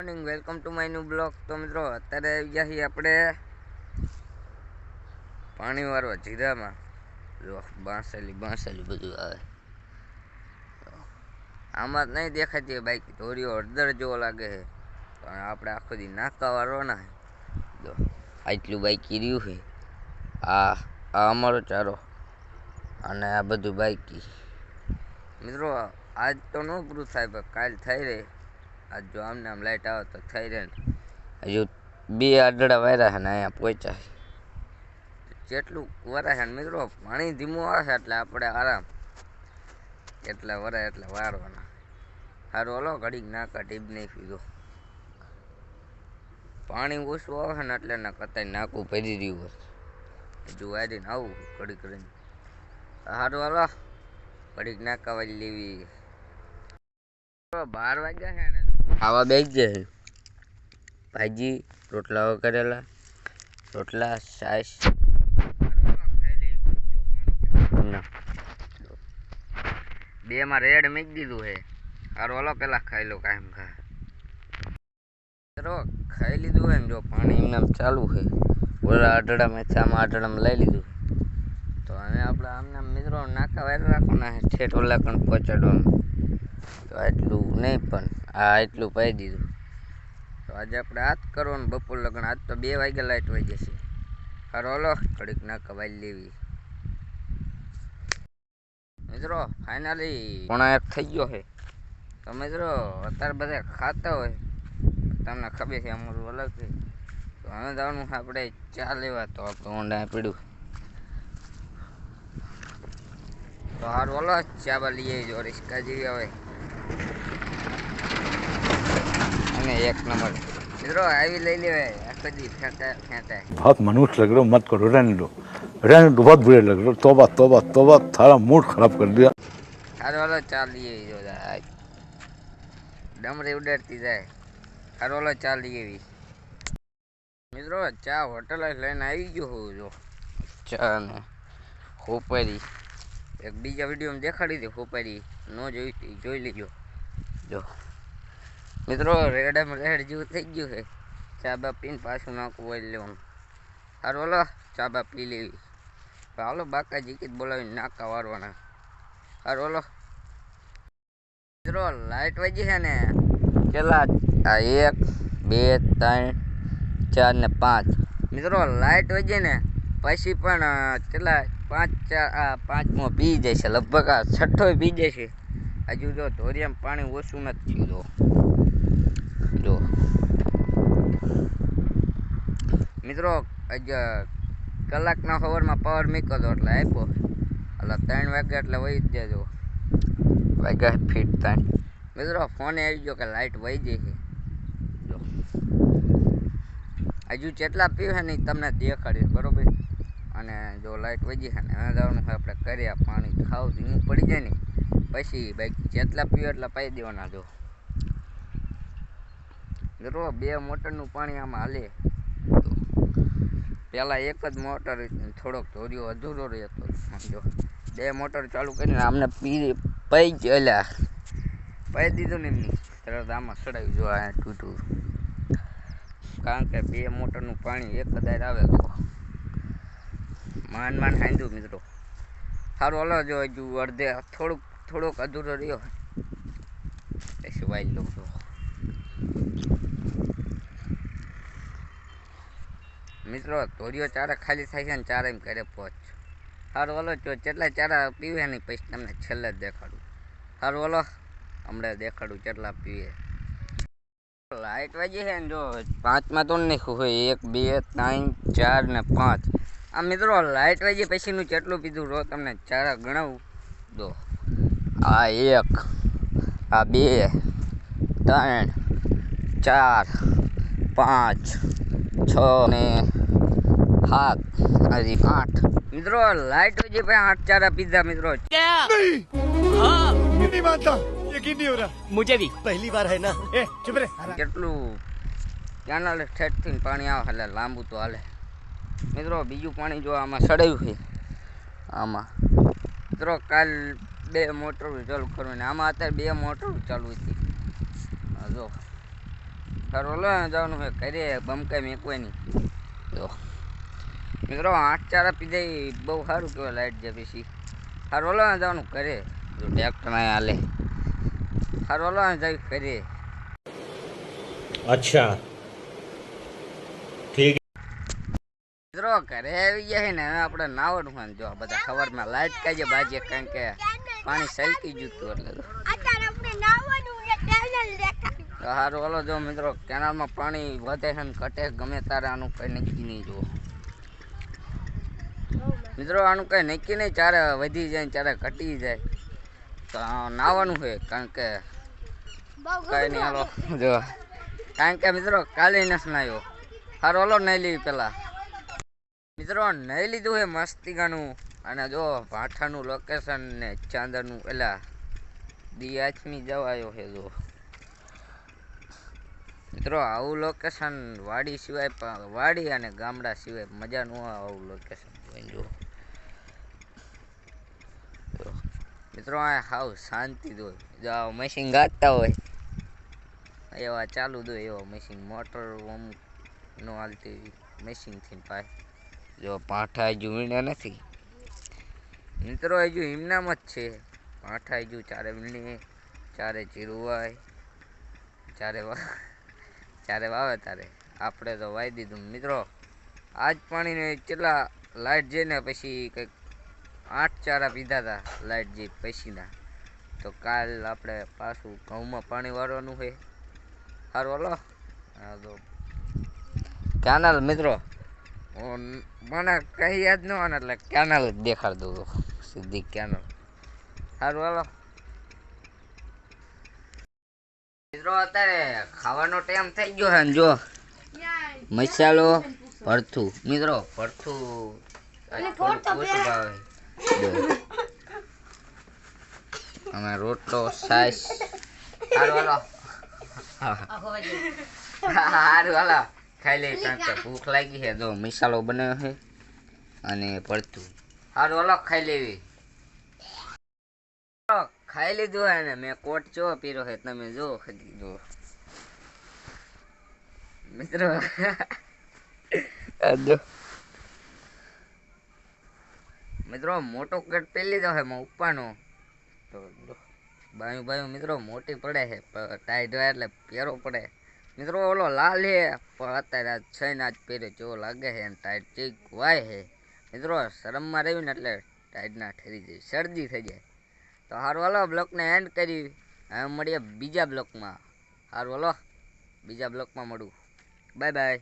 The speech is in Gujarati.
Morning welcome to my new blog તો મિત્રો, અત્યારે આવી ગયા છીએ આપણે પાણી વાળવા જીરામાં જો, બાંસેલી બાંસેલી બધું આવે. આમાં જ નહીં દેખાતી બાઈક. ધોરીઓ હળદર જેવો લાગે છે. પણ આપણે આખો દી નાકા વાળવાના ના જો, આટલું બાઈક રહ્યું છે. આ આ અમારો ચારો. અને આ બધું બાઈકી. મિત્રો, આજ તો ન પૂરું થાય, પણ કાલ થઈ રહે. આજ જો આમને આમ લાઈટ આવે તો થઈ રહે હજુ બે આડડા વાયરા છે ને અહીંયા પહોંચ્યા જેટલું વરા છે મિત્રો પાણી ધીમું આવે છે એટલે આપણે આરામ. એટલે વરાય એટલે વારવાના. સારું હલો, ઘડીક નાકા ટીપ નહીં પીધો પાણી ઓછું આવે છે ને એટલે ના કતાઈ નાકું ભરી રહ્યું હોય. હજુ વારીને આવું ઘડી કરીને સારું હાલો. ઘડીક નાકા વાળી લેવી. બાર વાગ્યા છે ને. આવા બેગ જાય. ભાજી રોટલા કરેલા રોટલા સાસ બે માં રેડ મૂકી દીધું હે. હારો ઓલો પેલા ખાઈ લો કાયમ ખા ખાઈ લીધું હોય જો પાણી એમને ચાલુ છે. ઓલા આઢળા મેથામાં આઢળામાં લઈ લીધું. તો હવે આપણે આમના આમ મિત્રો નાકા વાયર રાખવાના છે, ઠેઠ ઓલા પણ પહોંચાડવાનું. તો આટલું નહીં પણ. આ એટલું પાઈ દીધું. તો આજે આપણે આજ કરવાનું બપોર લગ્ન. આજ તો બે વાગે લાઈટ વહી જશે. હારો, હલો. ઘડીક ના કવાઈ લેવી. મિત્રો ફાઇનલી પોણા એક થઈ ગયો છે. તો મિત્રો, અત્યારે બધા ખાતા હોય. તમને ખબર છે, અમારું અલગ છે. તો હવે જવાનું આપણે ચા લેવા તો આપણે ઊંડા પીડ્યું તો હારું, હલો. ચા બા લઈએ જો રિસ્કા જેવી આવે. અને એક નંબર મિત્રો આવી લઈ લેવાય આખો દી ફેંકાય ફેંકાય बहुत मनुष्य लग रहे हो मत करो रहने दो रहने दो बहुत बुरे लग रहे हो तोबा तोबा तोबा थारा मूड खराब कर दिया હારું હલો ચા લઈએ જો આજ ડમરી ઉડાડતી જાય હારું હલો ચા લઈએ એવી મિત્રો ચા હોટલ જ લઈને આવી ગયો હું જો ચા ને ખોપારી એક બીજા વિડીયોમાં દેખાડી હતી ખોપારી ન જોઈ હતી જોઈ લેજો જો મિત્રો રેડમ રેડ જેવું થઈ ગયું છે. ચા બા પીને પાછું નાખવું હોય લેવાનું હારું ઓલો ચા બા પી લેવી. હાલો બાકા કીધ બોલાવીને નાકા વારવાના. હારું, હલો. મિત્રો લાઇટ વાગી છે ને. કેટલા? આ એક, બે, ત્રણ, ચાર ને પાંચ. મિત્રો લાઇટ વજે ને પછી પણ કેટલા? પાંચ, ચાર, આ, પાંચમો પી જાય છે લગભગ આ છઠ્ઠો પી જાય છે હજુ જો ધોરિયામાં પાણી ઓછું નથી થયું જો. મિત્રો કલાકના ખબરમાં પાવર મીકો હતો એટલે આપ્યો. એટલે ત્રણ વાગ્યા એટલે વહી જ જજો. વાગ્યા ફીટ ત્રણ મિત્રો ફોને આવી ગયો કે લાઇટ વહી જાય છે. હજુ જેટલા પીવે છે ને તમને દેખાડીશ, બરોબર? અને જો લાઇટ વધી છે ને હવે જવાનું આપણે કર્યા, પાણી ખાવ ધીમું પડી જાય ને, પછી બાઈક જેટલા પીવો એટલા પાઈ દેવાના જો. મિત્રો, બે મોટરનું પાણી આમાં હાલે. પહેલાં એક જ મોટર થોડોક ધોર્યો, અધૂરો રહેતો. સમજો બે મોટર ચાલુ કરીને આમને પી પૈ જ એલા પઈ દીધું ને એમની. તરત આમાં ચડાવી જો આ તૂટું કારણ કે બે મોટરનું પાણી એક કદાચ આવે તો. માન માન હાંધ્યું, મિત્રો. સારું હલો, જો હજુ અડધે, થોડુંક, થોડોક અધૂરો રહ્યો. પછી વાઈ લઉં તો મિત્રો ધોરીઓ ચારા ખાલી થાય છે ને ચારા એમ કરે પહોંચ સારું ઓલો જો જેટલા ચારા પીવે ને પછી તમને છેલ્લે જ દેખાડું. સારું બોલો હમણાં દેખાડું કેટલા પીવે. લાઇટ વાગી છે ને જો, પાંચમાં તો નહીં હોય. એક, બે, ત્રણ, ચાર ને પાંચ. આ મિત્રો લાઇટ વાગી પછીનું જેટલું પીધું રહો તમને ચારા ગણાવું. દો આ એક, આ બે, ત્રણ, ચાર, પાંચ છ ને સાત હજી આઠ મિત્રો લાઈટ વજે ભાઈ આઠ ચારા પીધા મિત્રો नहीं मानता यकीन नहीं हो रहा मुझे भी पहली बार है ना ए चुप रहे કેટલું કેનાલ ઠેઠથી પાણી આવે એટલે લાંબુ તો હાલે મિત્રો બીજું પાણી જો આમાં સડાયું છે આમાં મિત્રો કાલ બે મોટર ચાલુ કરવાની આમાં અત્યારે બે મોટર ચાલુ હતી આ જો ફરોલો જવાનું હોય કરે બમકાઈ મેકવાની. જો. મિત્રો આઠ ચાર આપી દે બહુ સારું કહેવાય લાઈટ જે પછી. ફરોલો જવાનું કરે તો ટ્રેક્ટરમાં હાલે. ફરોલો જઈ કરે અચ્છા. મિત્રો ઘરે આવી ગયા છે ને હવે આપણે નાવડું જો બધા ખબરમાં લાઈટ કાઢીએ બાજીએ કારણ કે પાણી સલકી જતું એટલે. દેખાડી ઓલો જો મિત્રો, કેનાલમાં પાણી વધે છે ને ઘટે ગમે તારે આનું કંઈ નક્કી નહીં જુઓ. મિત્રો, આનું કંઈ નક્કી નહીં ચારે વધી જાય ચારે ઘટી જાય. તો નાવાનું છે, કારણ કે કઈ નહીં, હાલો, જો. કારણ કે મિત્રો, કાલે નથી નાયો. સારું હલો નહીં લેવી પેલા મિત્રો નહીં લીધું છે મસ્તિકાનું અને જો, ભાઠાનું લોકેશન ને ચાંદરનું પેલા દિયાચમી જવાયો છે, જો. મિત્રો, આવું લોકેશન વાડી સિવાય વાડી અને ગામડા સિવાય મજા ન આવે આવું લોકેશન જો. મિત્રો, આ હાવ શાંતિ દો મશીન ગાતા હોય, એવા ચાલુ દો એવા મશીન મોટર નો હાલતી મશીનથી પાય જો પાઠા હજુ વીણ્યા નથી. મિત્રો હજુ હિમનામ જ છે. પાઠા હજુ ચારે વીણી ચારે ચીરવાય, ચારે ચારે વાવે ત્યારે આપણે તો વાઈ દીધું મિત્રો. આજ પાણીને કેટલા લાઇટ જઈને પછી કંઈક આઠ ચારા પીધા હતા લાઇટ જે પછીના તો કાલ આપણે પાછું ઘઉંમાં પાણી વાળવાનું છે. સારું હલો. હા તો કેનાલ મિત્રો. મને કઈ યાદ ન આવે એટલે કેનાલ જ દેખાડ દઉં. સીધી કેનાલ સારું હાલો. મિત્રો અત્યારે ખાવાનો ટાઈમ થઈ ગયો છે ને જો. મસાલો ભરથું. મિત્રો ભરથું. અમે રોટલો સાઈસ. હાલો. સારું હાલો. ખાઈ લઈ કારણ કે ભૂખ લાગી છે. જો મસાલો બનાવ્યો છે અને ભરતું સારું હાલો ખાઈ લેવી. ખાઈ લીધું હે ને મેં કોટ ચો પીરો છે તમે જો ખરી જો. મિત્રો મિત્રો મોટો કટ પહેરી લીધો હે મેં ઉપરનો તો બાયું બાયું મિત્રો મોટી પડે છે ટાઈટ હોય એટલે પહેરો પડે. મિત્રો ઓલો લાલ હે પણ અત્યારે આજ છે ને આજ પહેર્યો જો લાગે છે અને ટાઈટ ચીક વાય છે. મિત્રો શરમમાં રહ્યું ને એટલે ટાઈટ ના ઠરી જાય શરદી થઈ જાય. તો હારું હાલો, બ્લોકને એન્ડ કરી. હવે મળીએ બીજા બ્લોકમાં. સારું હાલો, બીજા બ્લોકમાં મળું. Bye bye.